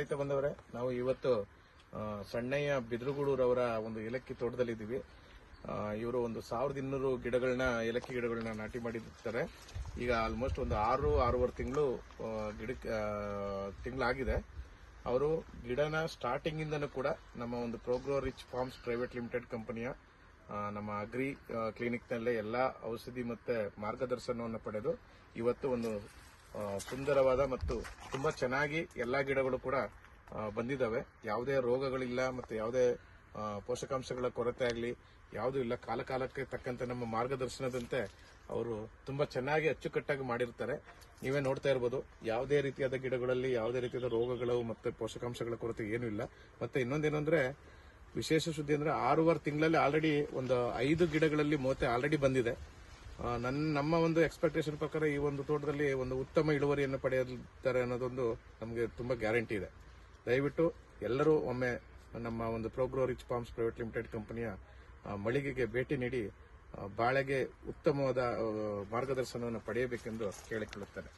ರೈತ ಬಂದವರೇ? ನಾವು ಇವತ್ತು ಸಣ್ಣಯ್ಯ ಬಿದ್ರಗೂಡೂರವರ ಒಂದು ಏಲಕ್ಕಿ ತೋಟದಲ್ಲಿದ್ದೀವಿ. ಇವರು ಒಂದು ಸಾವಿರದ ಇನ್ನೂರು ಗಿಡಗಳನ್ನ ಏಲಕ್ಕಿ ಗಿಡಗಳನ್ನ ನಾಟಿ ಮಾಡಿರ್ತಾರೆ ಈಗ ಆಲ್ಮೋಸ್ಟ್ ಒಂದು ಆರು, ಆರೂವರೆ ತಿಂಗಳು ಗಿಡಕ್ಕೆ ತಿಂಗಳಾಗಿದೆ. ಅವರು ಗಿಡನ ಸ್ಟಾರ್ಟಿಂಗ್ ಇಂದನೂ ಕೂಡ ನಮ್ಮ ಒಂದು Progro Rich Farms Private Limited ಕಂಪನಿಯ ನಮ್ಮ ಅಗ್ರಿ ಕ್ಲಿನಿಕ್ನಲ್ಲೇ ಎಲ್ಲ ಔಷಧಿ ಮತ್ತೆ ಮಾರ್ಗದರ್ಶನವನ್ನು ಪಡೆದು ಇವತ್ತು ಒಂದು ಸುಂದರವಾದ ಮತ್ತು ತುಂಬಾ ಚೆನ್ನಾಗಿ ಎಲ್ಲಾ ಗಿಡಗಳು ಕೂಡ ಬಂದಿದ್ದಾವೆ. ಯಾವುದೇ ರೋಗಗಳಿಲ್ಲ ಮತ್ತೆ ಯಾವುದೇ ಪೋಷಕಾಂಶಗಳ ಕೊರತೆ ಆಗಲಿ, ಯಾವುದೂ ಇಲ್ಲ. ಕಾಲ ಕಾಲಕ್ಕೆ ತಕ್ಕಂತೆ ನಮ್ಮ ಮಾರ್ಗದರ್ಶನದಂತೆ ಅವರು ತುಂಬಾ ಚೆನ್ನಾಗಿ ಅಚ್ಚುಕಟ್ಟಾಗಿ ಮಾಡಿರ್ತಾರೆ. ನೀವೇ ನೋಡ್ತಾ ಇರ್ಬೋದು, ಯಾವುದೇ ರೀತಿಯಾದ ಗಿಡಗಳಲ್ಲಿ ಯಾವುದೇ ರೀತಿಯಾದ ರೋಗಗಳು ಮತ್ತೆ ಪೋಷಕಾಂಶಗಳ ಕೊರತೆ ಏನೂ ಇಲ್ಲ. ಮತ್ತೆ ಇನ್ನೊಂದೇನಂದ್ರೆ ವಿಶೇಷ ಸುದ್ದಿ ಅಂದ್ರೆ ಆರೂವರೆ ತಿಂಗಳಲ್ಲಿ ಆಲ್ರೆಡಿ ಒಂದು ಐದು ಗಿಡಗಳಲ್ಲಿ ಮೋತೆ ಆಲ್ರೆಡಿ ಬಂದಿದೆ. ನನ್ನ ನಮ್ಮ ಒಂದು ಎಕ್ಸ್ಪೆಕ್ಟೇಷನ್ ಪ್ರಕಾರ ಈ ಒಂದು ತೋಟದಲ್ಲಿ ಒಂದು ಉತ್ತಮ ಇಳುವರಿಯನ್ನು ಪಡೆಯುತ್ತಾರೆ ಅನ್ನೋದೊಂದು ನಮಗೆ ತುಂಬಾ ಗ್ಯಾರಂಟಿ ಇದೆ. ದಯವಿಟ್ಟು ಎಲ್ಲರೂ ಒಮ್ಮೆ ನಮ್ಮ ಒಂದು Progro Rich Farms Private Limited ಕಂಪನಿಯ ಮಳಿಗೆಗೆ ಭೇಟಿ ನೀಡಿ ಬಾಳೆಗೆ ಉತ್ತಮವಾದ ಮಾರ್ಗದರ್ಶನವನ್ನು ಪಡೆಯಬೇಕೆಂದು ಕೇಳಿಕೊಳ್ಳುತ್ತೇನೆ.